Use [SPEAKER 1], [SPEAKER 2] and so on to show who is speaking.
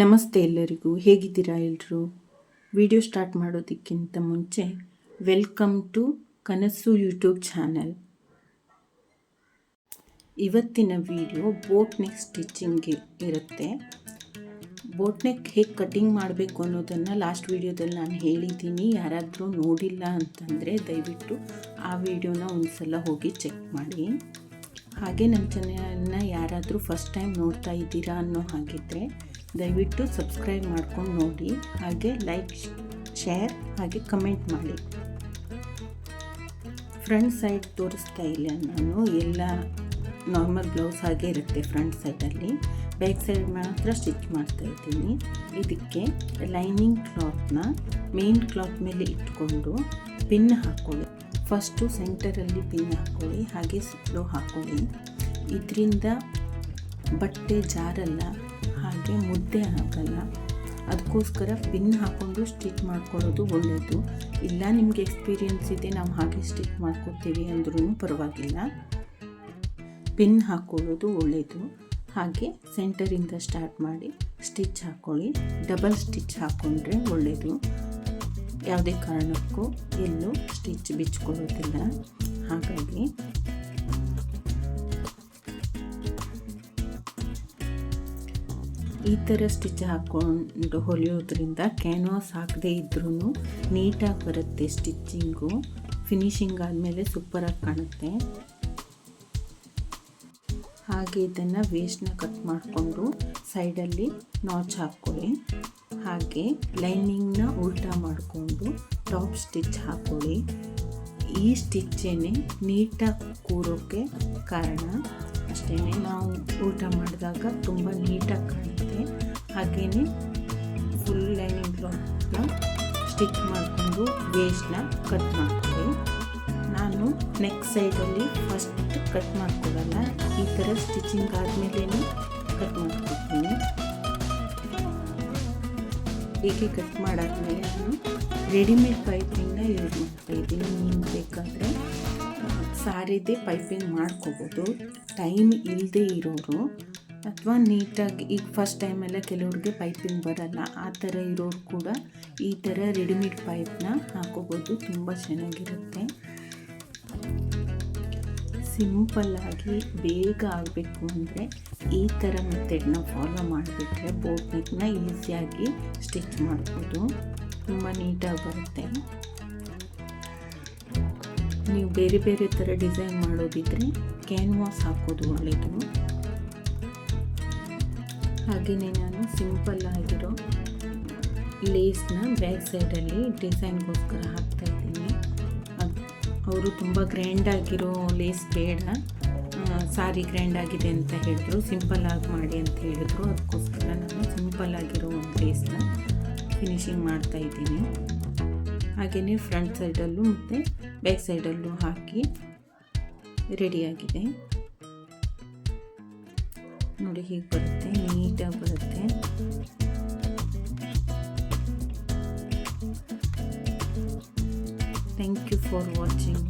[SPEAKER 1] ನಮಸ್ತೆ ಎಲ್ಲರಿಗೂ. ಹೇಗಿದ್ದೀರಾ ಎಲ್ಲರೂ ವಿಡಿಯೋ ಸ್ಟಾರ್ಟ್ ಮಾಡೋದಕ್ಕಿಂತ ಮುಂಚೆ welcome to Kanasu YouTube channel. ಇವತ್ತಿನ ವಿಡಿಯೋ ಬೋಟ್ ನೆಕ್ ಸ್ಟಿಚಿಂಗ್ ಇರುತ್ತೆ. ಬೋಟ್ ನೆಕ್ ಹೇಗೆ ಕಟಿಂಗ್ ಮಾಡಬೇಕು ಅನ್ನೋದನ್ನು ಲಾಸ್ಟ್ ವಿಡಿಯೋದಲ್ಲಿ ನಾನು ಹೇಳಿದ್ದೀನಿ. ಯಾರಾದರೂ ನೋಡಿಲ್ಲ ಅಂತಂದರೆ ದಯವಿಟ್ಟು ಆ ವಿಡಿಯೋನ ಒಂದು ಸಲ ಹೋಗಿ ಚೆಕ್ ಮಾಡಿ. ಹಾಗೆ ನನ್ನ ಚಾನಲ್ನ ಯಾರಾದರೂ ಫಸ್ಟ್ ಟೈಮ್ ನೋಡ್ತಾ ಇದ್ದೀರಾ ಅನ್ನೋ ಹಾಗಿದ್ದರೆ ದಯವಿಟ್ಟು ಸಬ್ಸ್ಕ್ರೈಬ್ ಮಾಡ್ಕೊಂಡು ನೋಡಿ. ಹಾಗೆ ಲೈಕ್ ಶೇರ್ ಹಾಗೆ ಕಮೆಂಟ್ ಮಾಡಿ. ಫ್ರಂಟ್ ಸೈಡ್ ತೋರಿಸ್ತಾ ಇಲ್ಲ ನಾನು. ಎಲ್ಲ ನಾರ್ಮಲ್ ಬ್ಲೌಸ್ ಹಾಗೆ ಇರುತ್ತೆ ಫ್ರಂಟ್ ಸೈಡಲ್ಲಿ ಬ್ಯಾಕ್ ಸೈಡ್ ಮಾತ್ರ ಸ್ಟಿಚ್ ಮಾಡ್ತಾ ಇದ್ದೀನಿ. ಇದಕ್ಕೆ ಲೈನಿಂಗ್ ಕ್ಲಾತ್ನ ಮೇನ್ ಕ್ಲಾತ್ ಮೇಲೆ ಇಟ್ಕೊಂಡು ಪಿನ್ ಹಾಕ್ಕೊಳ್ಳಿ ಫಸ್ಟು ಸೆಂಟರಲ್ಲಿ ಪಿನ್ ಹಾಕ್ಕೊಳ್ಳಿ ಹಾಗೆ ಸುತ್ತಲೂ ಹಾಕ್ಕೊಳ್ಳಿ ಇದರಿಂದ ಬಟ್ಟೆ ಜಾರಲ್ಲ. ಹಾಗೆ ಮುದ್ದೆ ಆಗಲ್ಲ ಅದಕ್ಕೋಸ್ಕರ ಪಿನ್ ಹಾಕ್ಕೊಂಡು ಸ್ಟಿಚ್ ಮಾಡ್ಕೊಳ್ಳೋದು ಒಳ್ಳೆಯದು ಇಲ್ಲ, ನಿಮಗೆ ಎಕ್ಸ್ಪೀರಿಯನ್ಸ್ ಇದೆ, ನಾವು ಹಾಗೆ ಸ್ಟಿಚ್ ಮಾಡ್ಕೊತೀವಿ ಅಂದ್ರೂ ಪರವಾಗಿಲ್ಲ. ಪಿನ್ ಹಾಕ್ಕೊಳ್ಳೋದು ಒಳ್ಳೆಯದು ಹಾಗೆ ಸೆಂಟರಿಂದ ಸ್ಟಾರ್ಟ್ ಮಾಡಿ ಸ್ಟಿಚ್ ಹಾಕ್ಕೊಳ್ಳಿ ಡಬಲ್ ಸ್ಟಿಚ್ ಹಾಕ್ಕೊಂಡ್ರೆ ಒಳ್ಳೆಯದು ಯಾವುದೇ ಕಾರಣಕ್ಕೂ ಎಲ್ಲೂ ಸ್ಟಿಚ್ ಬಿಚ್ಕೊಳ್ಳೋದಿಲ್ಲ. ಹಾಗಾಗಿ ಈ ಥರ ಸ್ಟಿಚ್ ಹಾಕ್ಕೊಂಡು ಹೊಲಿಯೋದ್ರಿಂದ ಕ್ಯಾನ್ವಾಸ್ ಹಾಕದೇ ಇದ್ರೂ ನೀಟಾಗಿ ಬರುತ್ತೆ ಸ್ಟಿಚ್ಚಿಂಗು. ಫಿನಿಶಿಂಗ್ ಆದಮೇಲೆ ಸೂಪರಾಗಿ ಕಾಣುತ್ತೆ. ಹಾಗೆ ಇದನ್ನು ವೇಸ್ಟ್ನ ಕಟ್ ಮಾಡಿಕೊಂಡು ಸೈಡಲ್ಲಿ ನಾಚ್ ಹಾಕ್ಕೊಳ್ಳಿ. ಹಾಗೆ ಲೈನಿಂಗ್ನ ಉಲ್ಟಾ ಮಾಡಿಕೊಂಡು ಟಾಪ್ ಸ್ಟಿಚ್ ಹಾಕ್ಕೊಳ್ಳಿ. ಈ ಸ್ಟಿಚ್ಚೇನೆ ನೀಟಾಗಿ ಕೂರೋಕ್ಕೆ ಕಾರಣ ಅಷ್ಟೇ ನಾವು ಊಟ ಮಾಡಿದಾಗ ತುಂಬ ನೀಟಾಗಿ ಕಾಣುತ್ತೆ. ಹಾಗೆಯೇ ಫುಲ್ ಲೈನಿಂಗ್ ಕ್ಲಾತ್ನ ಸ್ಟಿಚ್ ಮಾಡಿಕೊಂಡು ವೇಸ್ಟ್ನ ಕಟ್ ಮಾಡ್ಕೊಳ್ಳಿ. ನಾನು ನೆಕ್ ಸೈಡಲ್ಲಿ ಫಸ್ಟ್ ಕಟ್ ಮಾಡ್ಕೊಡಲ್ಲ, ಈ ಥರ ಸ್ಟಿಚಿಂಗ್ ಆದಮೇಲೆ ಕಟ್ ಮಾಡ್ಕೊಡ್ತೀನಿ. ಹೀಗೆ ಕಟ್ ಮಾಡಾದ್ಮೇಲೆ ನಾನು ರೆಡಿಮೇಡ್ ಪೈಪಿಂದ ಯೂಸ್ ಮಾಡ್ತಾ ಇದ್ದೀನಿ. ಸಾರಿದೆ ಪೈಪಿಂಗ್ ಮಾಡ್ಕೋಬೋದು. ಟೈಮ್ ಇಲ್ಲದೆ ಇರೋರು ಅಥವಾ ನೀಟಾಗಿ ಈಗ ಫಸ್ಟ್ ಟೈಮೆಲ್ಲ ಕೆಲವ್ರಿಗೆ ಪೈಪಿಂಗ್ ಬರಲ್ಲ, ಆ ಥರ ಇರೋರು ಕೂಡ ಈ ಥರ ರೆಡಿಮೇಡ್ ಪೈಪ್ನ ಹಾಕೋಬೋದು. ತುಂಬ ಚೆನ್ನಾಗಿರುತ್ತೆ. ಸಿಂಪಲ್ಲಾಗಿ ಬೇಗ ಆಗಬೇಕು ಅಂದರೆ ಈ ಥರ ಮೆಥಡ್ನ ಫಾಲೋ ಮಾಡಿಬಿಟ್ರೆ ಬೋಟ್ ನೆಕ್ನ ಈಸಿಯಾಗಿ ಸ್ಟಿಚ್ ಮಾಡ್ಬೋದು. ತುಂಬ ನೀಟಾಗಿ ಬರುತ್ತೆ. ನೀವು ಬೇರೆ ಬೇರೆ ಥರ ಡಿಸೈನ್ ಮಾಡೋದಿದ್ದರೆ ಕ್ಯಾನ್ವಾಸ್ ಹಾಕೋದು ಒಳ್ಳೆಯದು ಹಾಗೆಯೇ ನಾನು ಸಿಂಪಲ್ ಆಗಿರೋ ಲೇಸ್ನ ಬ್ಯಾಕ್ ಸೈಡಲ್ಲಿ ಡಿಸೈನ್ಗೋಸ್ಕರ ಹಾಕ್ತಾ ಇದ್ದೀನಿ. ಅದು ಅವರು ತುಂಬ ಗ್ರ್ಯಾಂಡಾಗಿರೋ ಲೇಸ್ ಬೇಡ. ಸಾರಿ ಗ್ರ್ಯಾಂಡ್ ಆಗಿದೆ ಅಂತ ಹೇಳಿದ್ರು, ಸಿಂಪಲ್ ಆಗಿ ಮಾಡಿ ಅಂತ ಹೇಳಿದ್ರು. ಅದಕ್ಕೋಸ್ಕರ ನಾನು ಸಿಂಪಲ್ ಆಗಿರೋ ಒಂದು ಲೇಸ್ನ ಫಿನಿಶಿಂಗ್ ಮಾಡ್ತಾ ಇದ್ದೀನಿ. ಹಾಗೆಯೇ ಫ್ರಂಟ್ ಸೈಡಲ್ಲೂ ಮತ್ತು ಬ್ಯಾಕ್ ಸೈಡಲ್ಲೂ ಹಾಕಿ ರೆಡಿಯಾಗಿದೆ ನೋಡಿ ಹೀಗೆ ಬರುತ್ತೆ ನೀಟಾಗಿ ಬರುತ್ತೆ. Thank you for watching